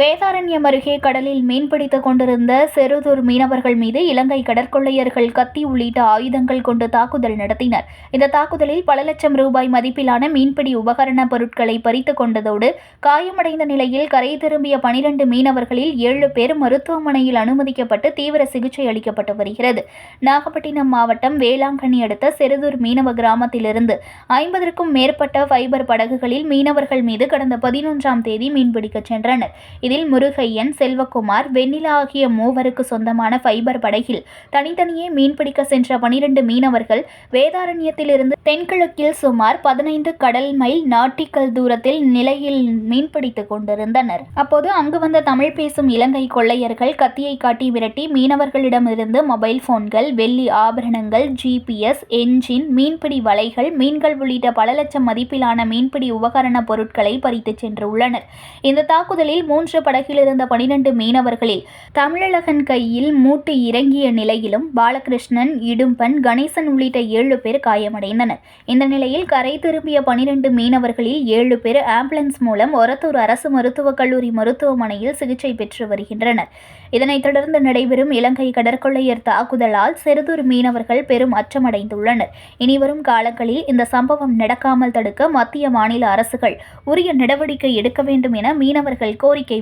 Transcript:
வேதாரண்யம் அருகே கடலில் மீன்பிடித்துக் கொண்டிருந்த செருதூர் மீனவர்கள் மீது இலங்கை கடற்கொள்ளையர்கள் கத்தி உள்ளிட்ட ஆயுதங்கள் கொண்டு தாக்குதல் நடத்தினர். இந்த தாக்குதலில் பல லட்சம் ரூபாய் மதிப்பிலான மீன்பிடி உபகரண பொருட்களை பறித்து கொண்டதோடு காயமடைந்த நிலையில் கரை திரும்பிய பனிரண்டு மீனவர்களில் ஏழு பேர் மருத்துவமனையில் அனுமதிக்கப்பட்டு தீவிர சிகிச்சை அளிக்கப்பட்டு வருகிறது. நாகப்பட்டினம் மாவட்டம் வேளாங்கண்ணி அடுத்த செருதூர் மீனவ கிராமத்திலிருந்து ஐம்பதற்கும் மேற்பட்ட ஃபைபர் படகுகளில் மீனவர்கள் மீது கடந்த பதினொன்றாம் தேதி மீன்பிடிக்கச் சென்றனர். இதில் முருகையன் செல்வகுமார் வெண்ணிலா ஆகிய மூவருக்கு சொந்தமான ஃபைபர் படகில் தனித்தனியே மீன்பிடிக்க சென்ற பனிரெண்டு மீனவர்கள் வேதாரண்யத்திலிருந்து தென்கிழக்கில் சுமார் பதினைந்து கடல் மைல் நாட்டிக்கல் தூரத்தில் நிலையில் மீன்பிடித்துக் கொண்டிருந்தனர். அப்போது அங்கு வந்த தமிழ் பேசும் இலங்கை கொள்ளையர்கள் கத்தியை காட்டி விரட்டி மீனவர்களிடமிருந்து மொபைல் போன்கள் வெள்ளி ஆபரணங்கள் ஜிபிஎஸ் என்ஜின் மீன்பிடி வலைகள் மீன்கள் உள்ளிட்ட பல லட்சம் மதிப்பிலான மீன்பிடி உபகரண பொருட்களை பறித்துச் சென்றுள்ளனர் இந்த தாக்குதலில் மூன்று படகில் இருந்த பனிரெண்டு மீனவர்களில் தமிழழகன் கையில் மூட்டு இறங்கிய நிலையிலும் பாலகிருஷ்ணன் இடும்பன் கணேசன் உள்ளிட்ட ஏழு பேர் காயமடைந்தனர். இந்த நிலையில் கரை திரும்பிய பனிரெண்டு மீனவர்களில் ஏழு பேர் ஆம்புலன்ஸ் மூலம் ஒரத்தூர் அரசு மருத்துவக் கல்லூரி மருத்துவமனையில் சிகிச்சை பெற்று வருகின்றனர். இதனைத் தொடர்ந்து நடைபெறும் இலங்கை கடற்கொள்ளையர் தாக்குதலால் சிறுதூர் மீனவர்கள் பெரும் அச்சமடைந்துள்ளனர். இனிவரும் காலங்களில் இந்த சம்பவம் நடக்காமல் தடுக்க மத்திய மாநில அரசுகள் உரிய நடவடிக்கை எடுக்க வேண்டும் என மீனவர்கள் கோரிக்கை